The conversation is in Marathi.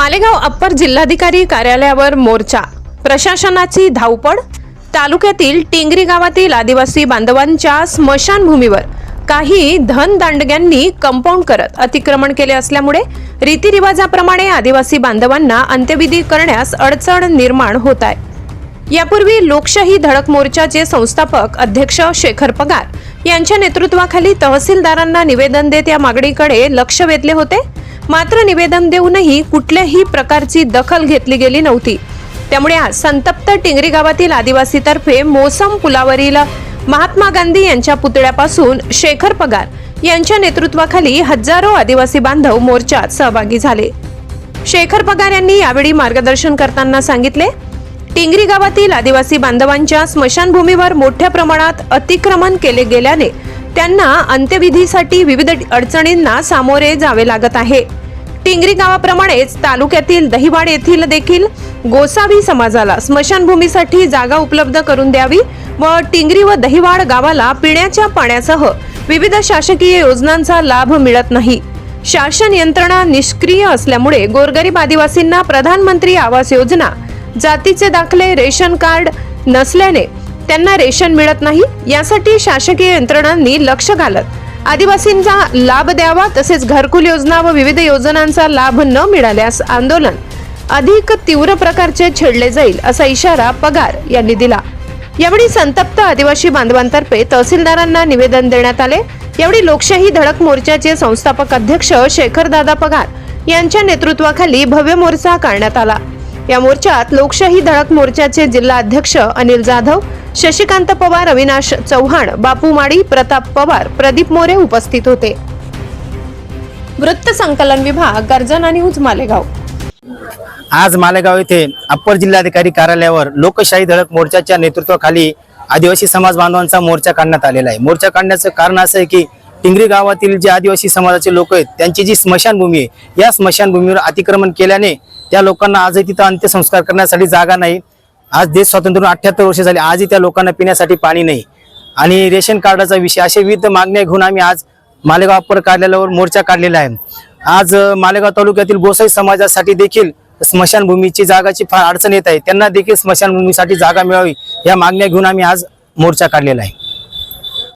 मालेगाव अप्पर जिल्हाधिकारी कार्यालयावर मोर्चा. प्रशासनाची धावपळ. तालुक्यातील टिंगरी गावातील आदिवासी बांधवांच्या स्मशानभूमीवर काही धनदांडग्यांनी कंपाऊंड करत अतिक्रमण केले असल्यामुळे रीतिरिवाजाप्रमाणे आदिवासी बांधवांना अंत्यविधी करण्यास अडचण निर्माण होत आहे. यापूर्वी लोकशाही धडक मोर्चाचे संस्थापक अध्यक्ष शेखर पगार यांच्या नेतृत्वाखाली तहसीलदारांना निवेदन देत या मागणीकडे लक्ष वेधले होते. मात्र निवेदन देऊनही कुठल्याही प्रकारची दखल घेतली गेली नव्हती. त्यामुळे आज संतप्त टिंगरी गावातील आदिवासीतर्फे मोसम पुलावरील महात्मा गांधी यांच्या पुतळ्यापासून शेखर पगार यांच्या नेतृत्वाखाली हजारो आदिवासी बांधव मोर्चात सहभागी झाले. शेखर पगार यांनी यावेळी मार्गदर्शन करताना सांगितले टिंगरी गावातील आदिवासी बांधवांच्या स्मशानभूमीवर मोठ्या प्रमाणात अतिक्रमण केले गेल्याने त्यांना अंत्यविधीसाठी विविध अडचणींना सामोरे जावे लागत आहे. टिंगरी गावाप्रमाणेच तालुक्यातील दहिवाड येथील देखील गोसावी समाजाला स्मशानभूमीसाठी जागा उपलब्ध करून द्यावी व टिंगरी व दहिवाड गावाला पिण्याच्या पाण्यासह विविध शासकीय योजनांचा लाभ मिळत नाही. शासन यंत्रणा निष्क्रिय असल्यामुळे गोरगरीब आदिवासींना प्रधानमंत्री आवास योजना जातीचे दाखले रेशन कार्ड नसल्याने त्यांना रेशन मिळत नाही यासाठी शासकीय यंत्रणांनी लक्ष घालत आदिवासींचा लाभ द्यावा तसेच घरकुल योजना व विविध योजनांचा लाभ न मिळाल्यास आंदोलन अधिक तीव्र प्रकारचे छेडले जाईल असा इशारा पगार यांनी दिला. यावेळी संतप्त आदिवासी बांधवांतर्फे तहसीलदारांना निवेदन देण्यात आले. यावेळी लोकशाही धडक मोर्चाचे संस्थापक अध्यक्ष शेखरदादा पगार यांच्या नेतृत्वाखाली भव्य मोर्चा काढण्यात आला. या मोर्चात लोकशाही धडक मोर्चाचे जिल्हा अध्यक्ष अनिल जाधव शशिकांत पवार अविनाश चव्हाण बापू माडी प्रताप पवार प्रदीप मोरे उपस्थित होते. वृत्त संकलन विभाग गर्जना न्यूज मालेगाव आज मालेगाव येथे अप्पर जिल्हाधिकारी कार्यालयावर लोकशाही धडक मोर्चाच्या नेतृत्वाखाली आदिवासी समाज बांधवांचा मोर्चा काढण्यात आलेला आहे. मोर्चा काढण्याचं कारण असं आहे की टिंगरी गावातील जे आदिवासी समाजाचे लोक आहेत त्यांची जी स्मशानभूमी आहे या स्मशानभूमीवर अतिक्रमण केल्याने त्या लोकांना आजही तिथं अंत्यसंस्कार करण्यासाठी जागा नाही. आज देश स्वातंत्र्य अठ्याहत्तर वर्ष झाले. आजही त्या लोकांना पिण्यासाठी पाणी नाही. आणि रेशन कार्डाचा विषय असे विविध मागण्या घेऊन आम्ही आज मालेगाव अप्पर कार्यालयावर मोर्चा काढलेला आहे. आज मालेगाव तालुक्यातील गोसाई समाजासाठी देखील स्मशानभूमीची जागाची फार अडचण येत आहे. त्यांना देखील स्मशानभूमीसाठी जागा मिळावी या मागण्या घेऊन आम्ही आज मोर्चा काढलेला आहे.